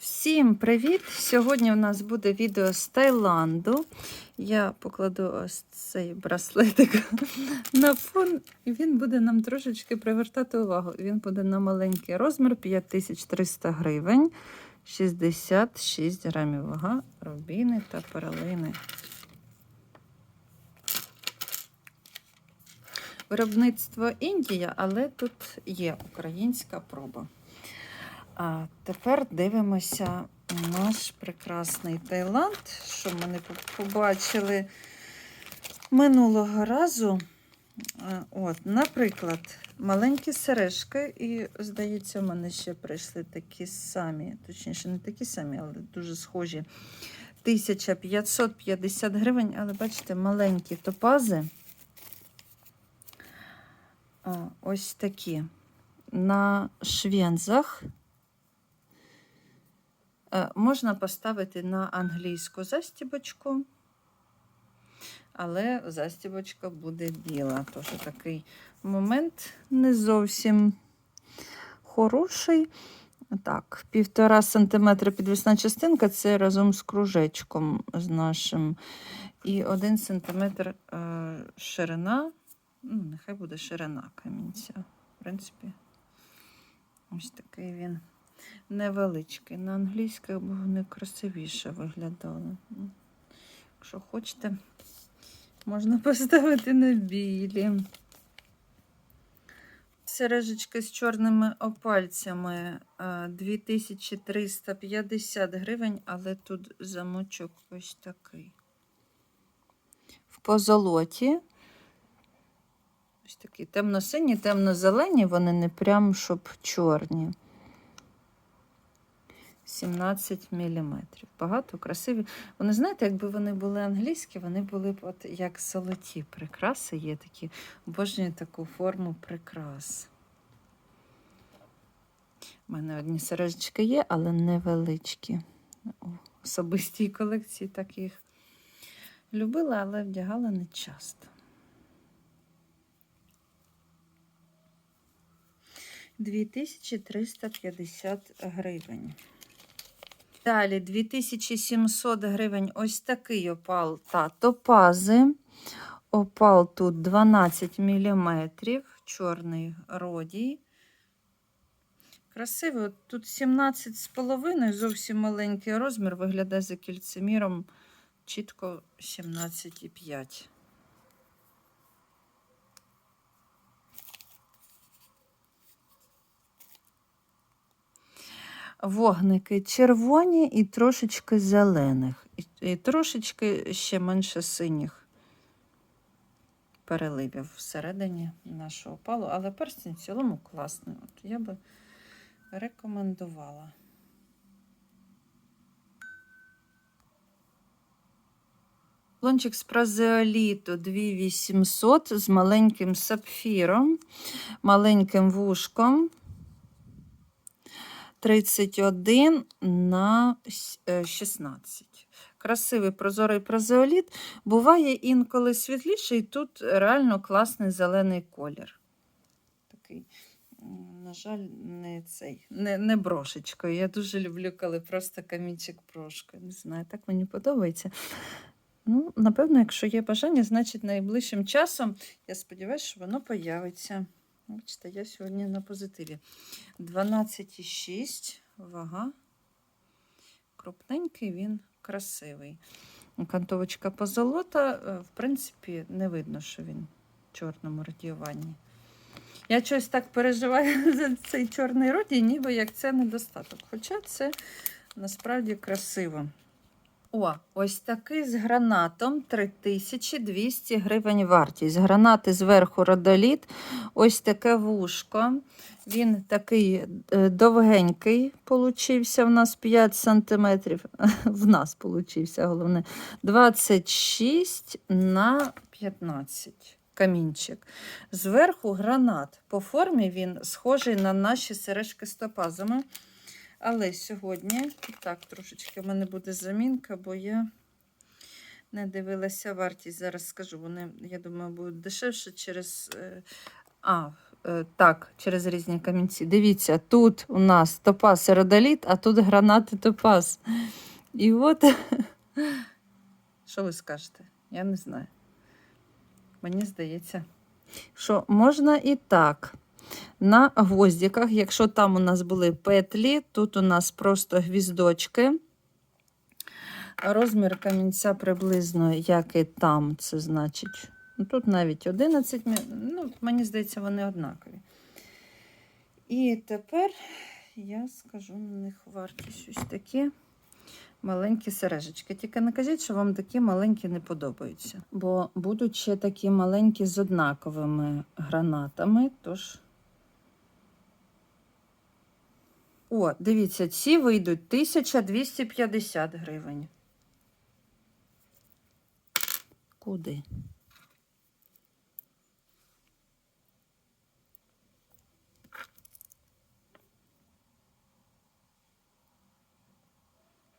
Всім привіт! Сьогодні у нас буде відео з Таїланду. Я покладу ось цей браслетик на фон, і він буде нам трошечки привертати увагу. Він буде на маленький розмір 5300 гривень, 66 грамів вага, рубіни та перелини. Виробництво Індія, але тут є українська проба. А тепер дивимося наш прекрасний Таїланд, що ми не побачили минулого разу. От, Наприклад, маленькі сережки, і, здається, в мене ще прийшли такі самі, точніше, не такі самі, але дуже схожі. 1550 гривень, але бачите, маленькі топази. Ось такі. На швензах. Е, Можна поставити на англійську застібочку, але застібочка буде біла. Тож такий момент не зовсім хороший. Так, півтора сантиметра підвісна частинка це разом з кружечком з нашим. І один сантиметр е, ширина. Ну, нехай буде ширина камінця. В принципі, ось такий він невеличкий. На англійській б вони красивіше виглядали. Якщо хочете, можна поставити на білі. Сережечки з чорними опальцями е, 2350 гривень, але тут замочок ось такий. В позолоті. Ось такі темно-сині, темно-зелені, вони не прям щоб чорні. 17 мм. Багато красиві. Вони, знаєте, якби вони були англійські, вони були б от як золоті прикраси. Є такі, обожнюю таку форму прикрас. У мене одні сережечки є, але невеличкі. У особистій колекції так їх любила, але вдягала не часто. 2350 гривень. Далі 2700 гривень ось такий опал та топази. Опал тут 12 мм, чорний родій. Красивий. От Тут 17,5, зовсім маленький розмір, виглядає за кільцеміром чітко 17,5. Вогники червоні і трошечки зелених, і, трошечки ще менше синіх переливів всередині нашого опалу, але перстень в цілому класний. От я би рекомендувала. Лончик з празеоліту 2800 з маленьким сапфіром, маленьким вушком. 31 на е, 16. Красивий прозорий празеоліт. Буває інколи світліший, тут реально класний зелений колір. Такий, на жаль, не цей, не, не брошечкою. Я дуже люблю, коли просто камінчик брошкою. Не знаю, так мені подобається. Ну, напевно, якщо є бажання, значить найближчим часом, я сподіваюся, що воно появиться. Бачите, я сьогодні на позитиві. 12,6 вага. Крупненький він красивий. Кантовочка позолота, е, в принципі, не видно, що він в чорному радіюванні. Я щось так переживаю за цей чорний родій, ніби як це недостаток. Хоча це насправді красиво. О, ось такий з гранатом 3200 гривень вартість. Гранати зверху родоліт, ось таке вушко. Він такий е, довгенький, получився в нас 5 см. В нас получився, головне. 26 на 15 камінчик. Зверху гранат. По формі він схожий на наші сережки з топазами. Але сьогодні, так, трошечки в мене буде замінка, бо я не дивилася вартість. Зараз скажу, вони, я думаю, будуть дешевше через. е, А, е, так, через різні камінці. Дивіться, тут у нас топаз родоліт, а тут гранати топаз. І от, що ви скажете? Я не знаю. Мені здається, що можна і так. На гвоздиках, якщо там у нас були петлі, тут у нас просто гвіздочки. Розмір камінця приблизно, як і там, це значить. Ну, тут навіть 11, ну, мені здається, вони однакові. І тепер я скажу на них вартість ось такі маленькі сережечки. Тільки не кажіть, що вам такі маленькі не подобаються. Бо будуть ще такі маленькі з однаковими гранатами. Тож. О, дивіться, ці вийдуть 1250 гривень. Куди?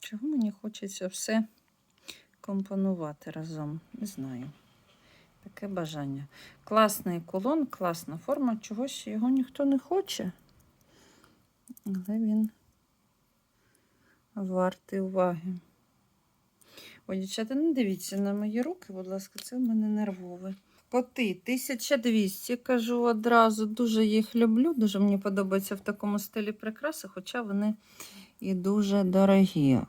Чого мені хочеться все компонувати разом? Не знаю. Таке бажання. Класний кулон, класна форма. Чогось його ніхто не хоче. Але він вартий уваги. Ой, дівчата, не дивіться на мої руки, будь ласка, це в мене нервове. Коти 1200, кажу одразу. Дуже їх люблю. Дуже мені подобається в такому стилі прикраси, хоча вони і дуже дорогі.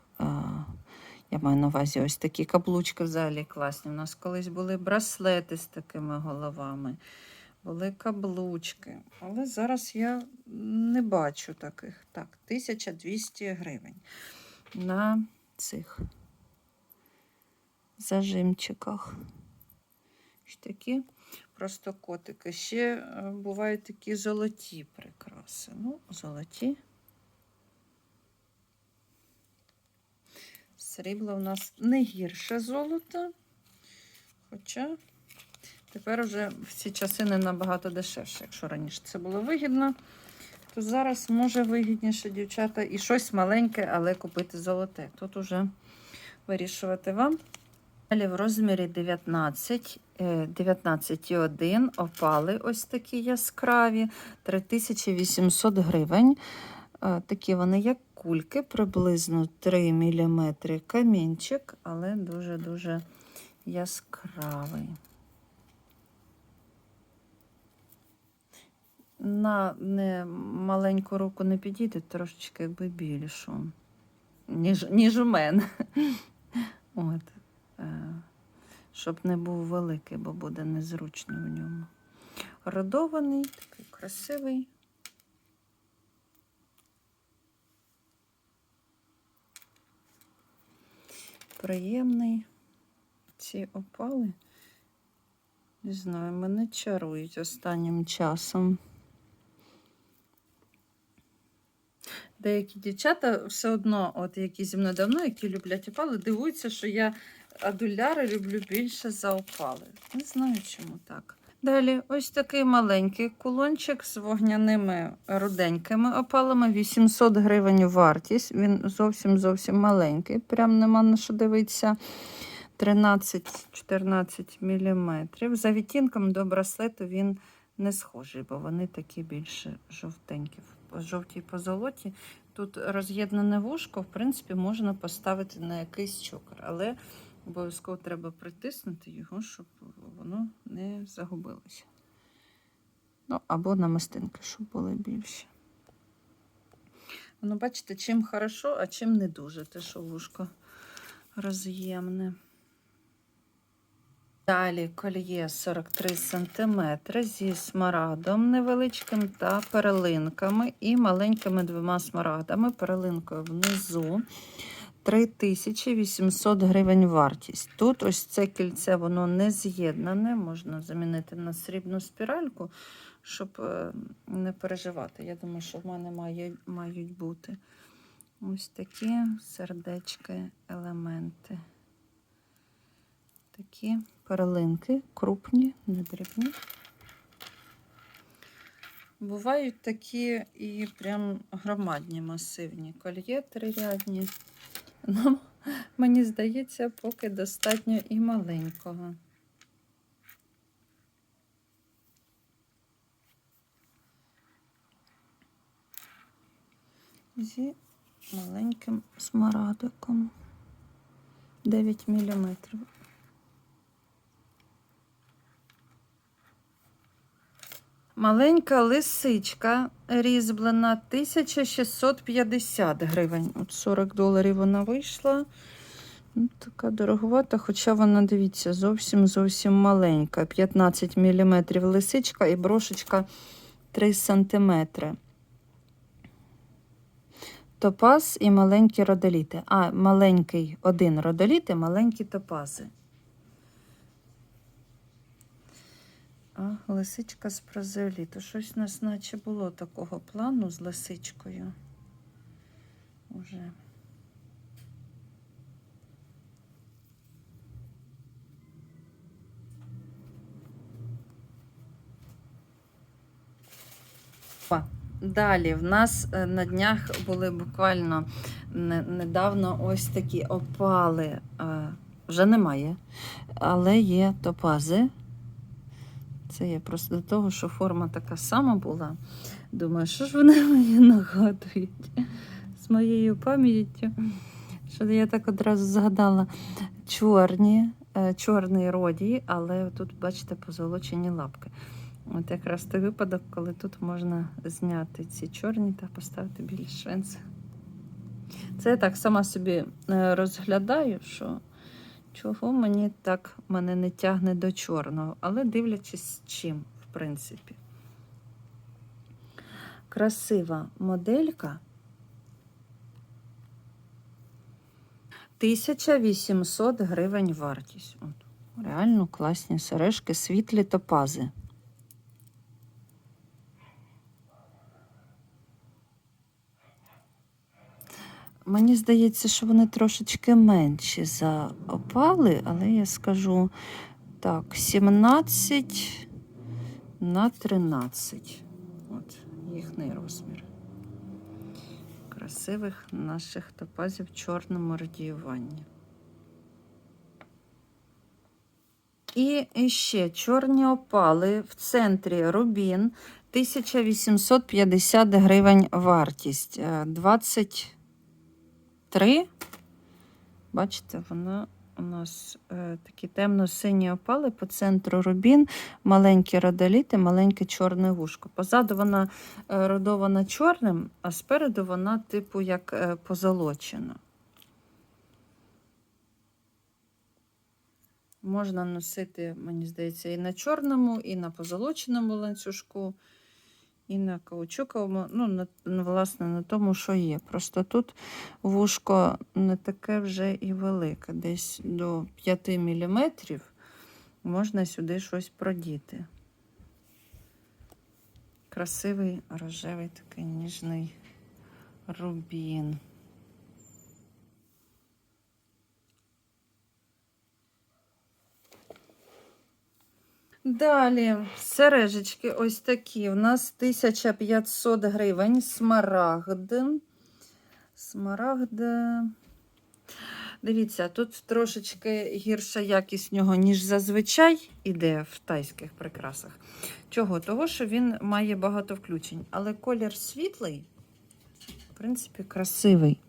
Я маю на увазі ось такі каблучки взагалі класні. У нас колись були браслети з такими головами, були каблучки. Але зараз я не бачу таких. Так, 1200 гривень на цих зажимчиках. Ось такі просто котики. Ще е, бувають такі золоті прикраси. Ну, золоті. Срібло у нас не гірше золота. Хоча тепер уже в ці часи не набагато дешевше. Якщо раніше це було вигідно, то зараз може вигідніше, дівчата, і щось маленьке, але купити золоте. Тут уже вирішувати вам. Далі в розмірі 19, е, 19,1 опали ось такі яскраві, 3800 гривень. Е, Такі вони, як кульки, приблизно 3 мм камінчик, але дуже-дуже яскравий. На не маленьку руку не підійде, трошечки якби більшу, ніж, ніж у мене. От. Е, Щоб не був великий, бо буде незручно в ньому. Родований, такий красивий. Приємний. Ці опали, не знаю, мене чарують останнім часом. Деякі дівчата все одно, от які зі мною давно, які люблять опали, дивуються, що я адуляри люблю більше за опали. Не знаю, чому так. Далі, ось такий маленький кулончик з вогняними руденькими опалами. 800 гривень вартість. Він зовсім зовсім маленький. Прям нема на що дивитися. 13-14 мм. За відтінком до браслету він не схожий, бо вони такі більше жовтенькі. В жовтій позолоті. Тут роз'єднане вушко, в принципі, можна поставити на якийсь чокер, але обов'язково треба притиснути його, щоб воно не загубилося. Ну, або намистинки, щоб були більші. Ну, бачите, чим хорошо, а чим не дуже, те, що вушко роз'ємне. Далі кольє 43 см зі смарагдом невеличким та перлинками і маленькими двома смарагдами, перлинкою внизу. 3800 гривень вартість. Тут ось це кільце, воно не з'єднане, можна замінити на срібну спіральку, щоб е, не переживати. Я думаю, що в мене має, мають бути ось такі сердечки, елементи. Такі перлинки, крупні, не дрібні. Бувають такі і прям громадні масивні кольє трирядні. Нам, мені здається, поки достатньо і маленького. Зі маленьким смарадиком 9 мм. Маленька лисичка різьблена 1650 гривень. От 40 доларів вона вийшла. Ну, така дороговата, хоча вона, дивіться, зовсім зовсім маленька. 15 мм лисичка і брошечка 3 см. Топаз і маленькі родоліти. А, маленький один родоліт і маленькі топази. А, лисичка з прозеоліту. Щось у нас наче було такого плану з лисичкою. Уже. Далі в нас е, на днях були буквально недавно ось такі опали. е, Вже немає, але є топази. Це я просто до того, що форма така сама була. Думаю, що ж вони мені нагадують з моєю пам'яттю. Що я так одразу згадала чорні, е, чорний родій, але тут, бачите, позолочені лапки. От якраз той випадок, коли тут можна зняти ці чорні та поставити білі швенци. Це я так сама собі е, розглядаю, що чого мені так мене не тягне до чорного, але дивлячись з чим, в принципі. Красива моделька. 1800 гривень вартість. От, реально класні сережки, світлі топази. Мені здається, що вони трошечки менші за опали, але я скажу так, 17 на 13. От їхній розмір. Красивих наших топазів в чорному радіюванні. І ще чорні опали в центрі рубін 1850 гривень вартість. Е, 20 Три. Бачите, вона у нас е, такі темно-сині опали по центру рубін, маленькі родоліти, маленьке чорне вушко. Позаду вона е, родована чорним, а спереду вона, типу, як е, позолочена. Можна носити, мені здається, і на чорному, і на позолоченому ланцюжку і на каучуковому. Ну, на, власне, на тому, що є. Просто тут вушко не таке вже і велике. Десь до 5 мм можна сюди щось продіти. Красивий рожевий такий ніжний рубін. Далі сережечки ось такі. У нас 1500 гривень. Смарагд. Смарагд. Дивіться, тут трошечки гірша якість в нього, ніж зазвичай іде в тайських прикрасах. Чого? Того, що він має багато включень. Але колір світлий, в принципі, красивий.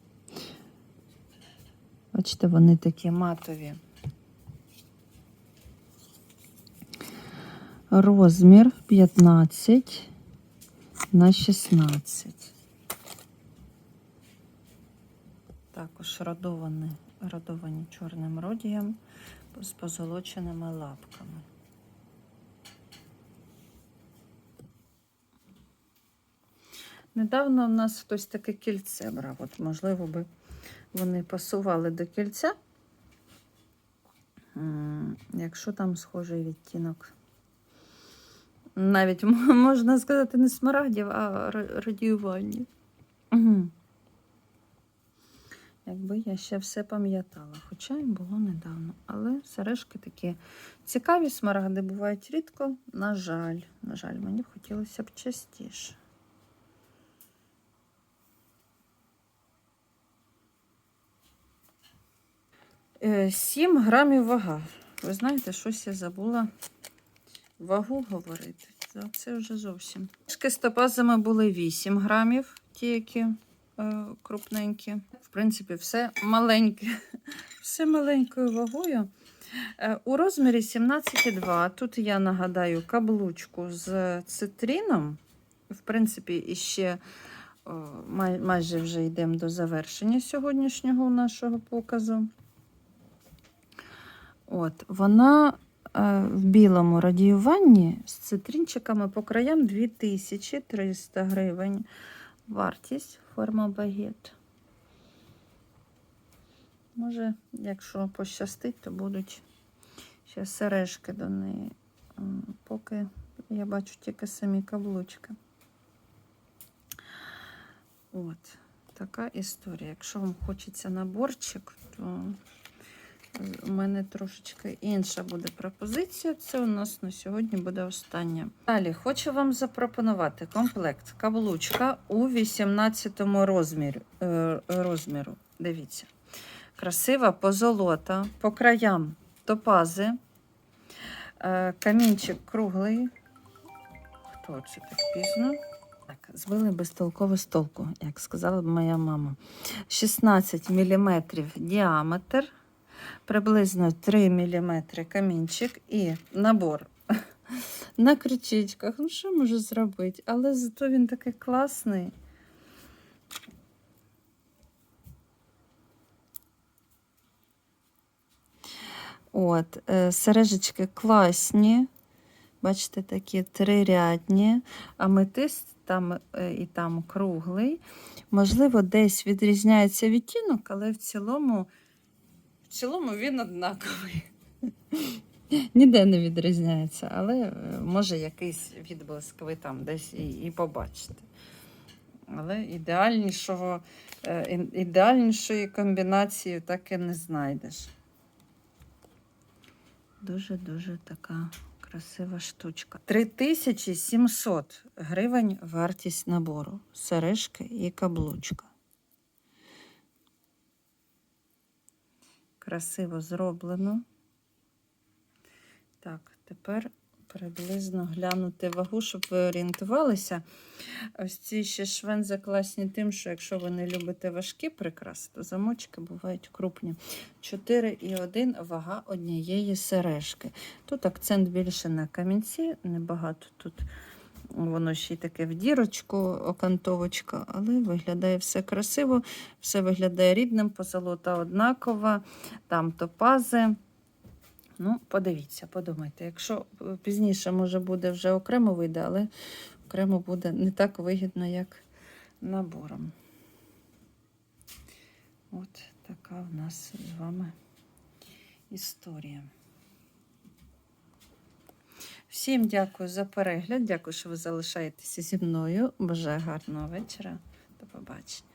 Бачите, вони такі матові. Розмір 15 на 16. Також родовані, родовані чорним родієм з позолоченими лапками. Недавно в нас хтось таке кільце брав. От, можливо, би вони пасували до кільця, якщо там схожий відтінок. Навіть можна сказати, не смарагдів, а ра- радіювання. Угу. Якби я ще все пам'ятала, хоча й було недавно. Але сережки такі цікаві смарагди бувають рідко. На жаль, на жаль, мені б хотілося б частіше. Е, 7 грамів вага. Ви знаєте, щось я забула вагу говорити. Це вже зовсім. Шки з топазами були 8 грамів, ті, які е, крупненькі. В принципі, все маленьке, все маленькою вагою. Е, У розмірі 17,2. Тут я нагадаю каблучку з цитріном. В принципі, іще о, май- майже вже йдемо до завершення сьогоднішнього нашого показу. От, вона е, в білому радіюванні з цитринчиками по краям 2300 гривень. Вартість форма багет. Може, якщо пощастить, то будуть ще сережки до неї. Поки я бачу тільки самі каблучки. От, така історія. Якщо вам хочеться наборчик, то у мене трошечки інша буде пропозиція. Це у нас на сьогодні буде остання. Далі хочу вам запропонувати комплект каблучка у 18 розмірі, е, розміру. Дивіться. Красива позолота, по краям топази, е, камінчик круглий. Хто це так пізно? Так, збили безтолково з толку, як сказала б моя мама. 16 мм діаметр, приблизно 3 мм камінчик і набор на крючечках. Ну, що можу зробити? Але зато він такий класний. От, е, сережечки класні. Бачите, такі трирядні, аметист там е, і там круглий. Можливо, десь відрізняється відтінок, але в цілому, в цілому він однаковий. Ніде не відрізняється, але е, може якийсь відблиск ви там десь і, і побачите. Але ідеальнішого, е, ідеальнішої комбінації так і не знайдеш. Дуже-дуже така красива штучка. 3700 гривень вартість набору. Сережки і каблучка. Красиво зроблено. Так, тепер приблизно глянути вагу, щоб ви орієнтувалися. Ось ці ще швензи класні тим, що якщо ви не любите важкі прикраси, то замочки бувають крупні. 4,1 вага однієї сережки. Тут акцент більше на камінці, небагато тут воно ще й таке в дірочку, окантовочка, але виглядає все красиво, все виглядає рідним, позолота однакова, там топази. Ну, подивіться, подумайте. Якщо е, пізніше, може, буде вже окремо вийде, але окремо буде не так вигідно, як набором. От така у нас з вами історія. Всім дякую за перегляд. Дякую, що ви залишаєтеся зі мною. Бажаю гарного вечора. До побачення.